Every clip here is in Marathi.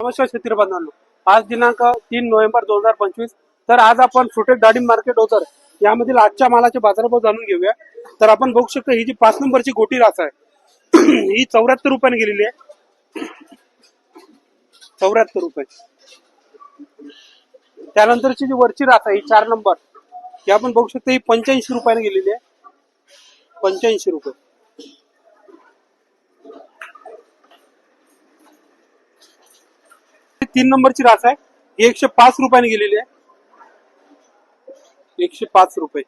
नमस्कार शेतकरी बांधवांनो आज दिनांक तीन नोव्हेंबर दोन हजार पंचवीस. तर आज आपण फ्रुटेड डाळिंब मार्केट ओझर यामधील आजच्या मालाचे बाजारभाव जाणून घेऊया. तर आपण बघू शकतो ही जी पाच नंबरची गोटी रास आहे ही चौऱ्याहत्तर रुपयाने गेलेली आहे. चौऱ्याहत्तर रुपये. त्यानंतरची जी वरची रास आहे ही चार नंबर. ही आपण बघू शकतो ही पंच्याऐंशी रुपयाने गेलेली आहे. पंच्याऐंशी रुपये. तीन नंबरची रास आहे. ही एकशे पाच रुपयाने गेलेली आहे. एकशे पाच रुपये.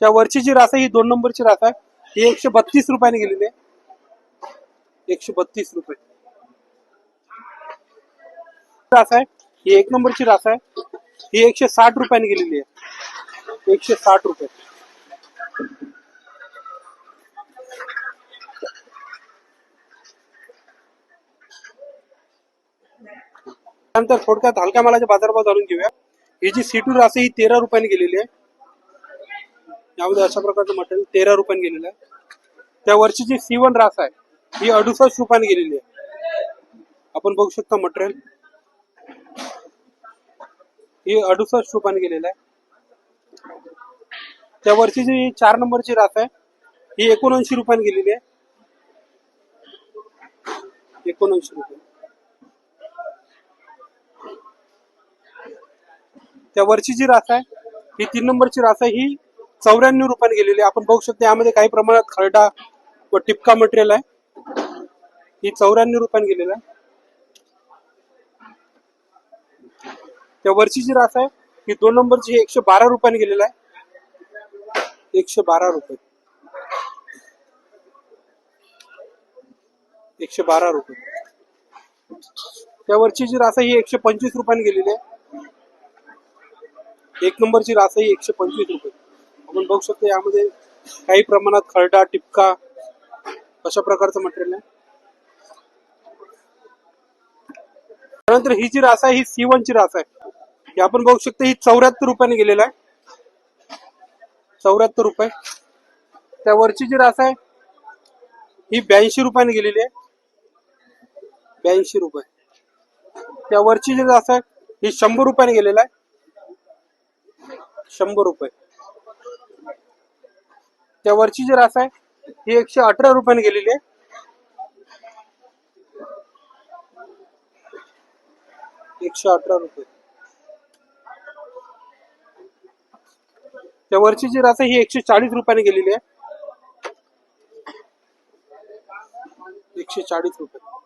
त्या वरची जी रास आहे ही दोन नंबरची रास आहे. ही एकशे बत्तीस रुपयाने गेलेली आहे. एकशे बत्तीस रुपये. रास आहे. ही एक नंबरची रास आहे. ही एकशे साठ रुपयाने गेलेली आहे. एकशे साठ रुपये. त्यानंतर थोडक्यात हलक्या मालाचे बाजारभाव जाणून घेऊया. ही जी सीटू रास आहे ही तेरा रुपयाने गेलेली आहे. यामध्ये अशा प्रकारचं मटेरियल तेरा रुपयाने गेलेलं आहे. त्या वर्षी जी सी वन रास आहे ही अडुसष्ट रुपयाने गेलेली आहे. आपण बघू शकता मटेरियल. ही अडुसष्ट रुपयाने गेलेलं आहे. त्या वर्षी जी चार नंबरची रास आहे ही एकोणऐंशी रुपयाने गेलेली आहे. एकोणऐंशी रुपये. त्या वरची जी रास आहे ही तीन नंबरची रास आहे ही चौऱ्याण्णव रुपयाने गेलेली आहे. आपण बघू शकतो यामध्ये काही प्रमाणात खरडा व टिपका मटेरियल आहे. ही चौऱ्याण्णव रुपयाने गेलेलं आहे. त्या वरची जी रास आहे ही दोन नंबरची एकशे बारा रुपयाने गेलेला आहे. एकशे बारा रुपये. एकशे बारा रुपये. त्या वरची जी रास आहे ही एकशे पंचवीस रुपयाने गेलेली आहे. एक नंबरची रास आहे ही एकशे पंचवीस रुपये. आपण बघू शकतो यामध्ये काही प्रमाणात खरडा टिपका अशा प्रकारचं मटेरियल आहे. त्यानंतर ही जी रास आहे ही सी वन ची रास आहे. ही आपण बघू शकतो ही चौऱ्याहत्तर रुपयाने गेलेला आहे. चौऱ्याहत्तर रुपये. त्या वरची जी रास आहे ही ब्याऐंशी रुपयाने गेलेली आहे. ब्याऐंशी रुपये. त्या वरची जी रास आहे ही शंभर रुपयाने गेलेला आहे. शंभर रुपये. त्या वरची जी रास आहे ही एकशे अठरा रुपयाने गेलेली आहे. एकशे अठरा रुपये. त्या वरची जी रास आहे ही एकशे चाळीस रुपयाने गेलेली आहे. एकशे चाळीस रुपये.